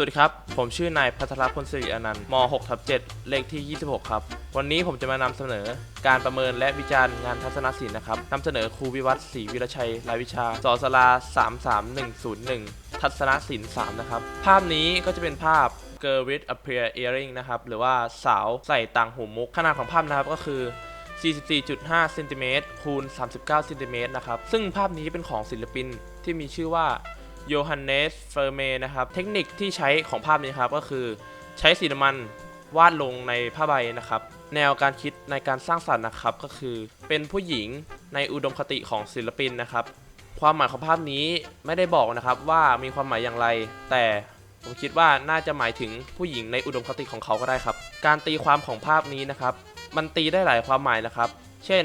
สวัสดีครับ ผมชื่อนายพัทรพลสิริอนันต์ม6ทับ7เลขที่ 26 ครับ วันนี้ผมจะมานำเสนอการประเมินและวิจารณ์งานทัศนศิลป์นะครับนำเสนอครูวิวัฒน์ศรีวิรชัย รายวิชาสอสลา 33101 ทัศนศิลป์3นะครับ ภาพนี้ก็จะเป็นภาพ Girl with a pair earring นะครับ หรือว่าสาวใส่ต่างหูมุก ขนาดของภาพนะครับก็คือ44.5เซนติเมตรคูณ39เซนติเมตรนะครับ ซึ่งภาพนี้เป็นของศิลปินที่มีชื่อว่า โยฮันเนสเฟอร์เมนะครับ เทคนิคที่ใช้ของภาพนี้ครับก็คือใช้สีน้ำมันวาดลงในผ้าใบนะครับ แนวการคิดในการสร้างสรรค์นะครับก็คือ เป็นผู้หญิงในอุดมคติของศิลปินนะครับ ความหมายของภาพนี้ไม่ได้บอกนะครับว่ามีความหมายอย่างไร แต่ผมคิดว่าน่าจะหมายถึงผู้หญิงในอุดมคติของเขาก็ได้ครับ การตีความของภาพนี้นะครับ มันตีได้หลายความหมายนะครับ เช่น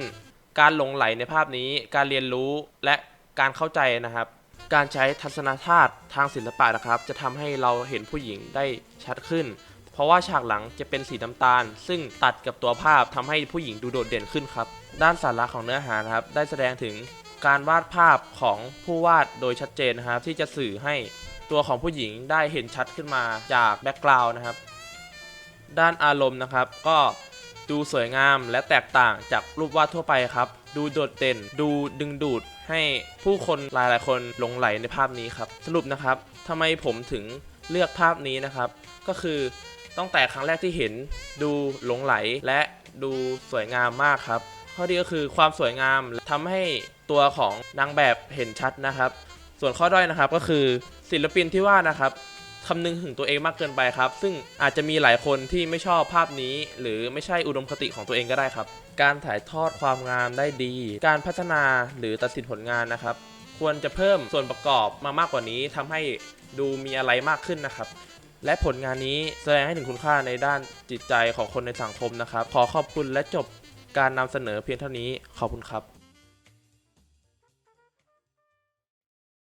การหลงไหลในภาพนี้ การเรียนรู้และการเข้าใจนะครับ การใช้ทัศนคติทางศิลปะนะครับ จะทำให้เราเห็นผู้หญิงได้ชัดขึ้น เพราะว่าฉากหลังจะเป็นสีน้ำตาล ซึ่งตัดกับตัวภาพทำให้ผู้หญิงดูโดดเด่นขึ้นครับ ด้านสาระของเนื้อหานะครับ ได้แสดงถึงการวาดภาพของผู้วาดโดยชัดเจนนะครับ ที่จะสื่อให้ตัวของผู้หญิงได้เห็นชัดขึ้นมาจากแบ็กกราวน์นะครับ ด้านอารมณ์นะครับ ก็ ดูสวยงามและแตกต่างจากรูปวาดทั่วไปครับ ดูโดดเด่น ดูดึงดูดให้ผู้คนหลายๆ คนหลงไหลในภาพนี้ครับ สรุปนะครับทำไมผมถึงเลือกภาพนี้นะครับ ก็คือตั้งแต่ครั้งแรกที่เห็น ดูหลงไหลและดูสวยงามมากครับ ข้อดีก็คือความสวยงามทำให้ตัวของนางแบบเห็นชัดนะครับ ส่วนข้อด้อยนะครับก็คือศิลปินที่ว่านะครับ คำนึงถึงตัวเองมากเกินไปครับ ซึ่งอาจจะมีหลายคนที่ไม่ชอบภาพนี้ หรือไม่ใช่อุดมคติของตัวเองก็ได้ครับ การถ่ายทอดความงามได้ดี การพัฒนาหรือตัดสินผลงานนะครับ ควรจะเพิ่มส่วนประกอบมามากกว่านี้ทำให้ดูมีอะไรมากขึ้นนะครับ และผลงานนี้แสดงให้ถึงคุณค่าในด้านจิตใจของคนในสังคมนะครับ ขอขอบคุณและจบการนำเสนอเพียงเท่านี้ขอบคุณครับ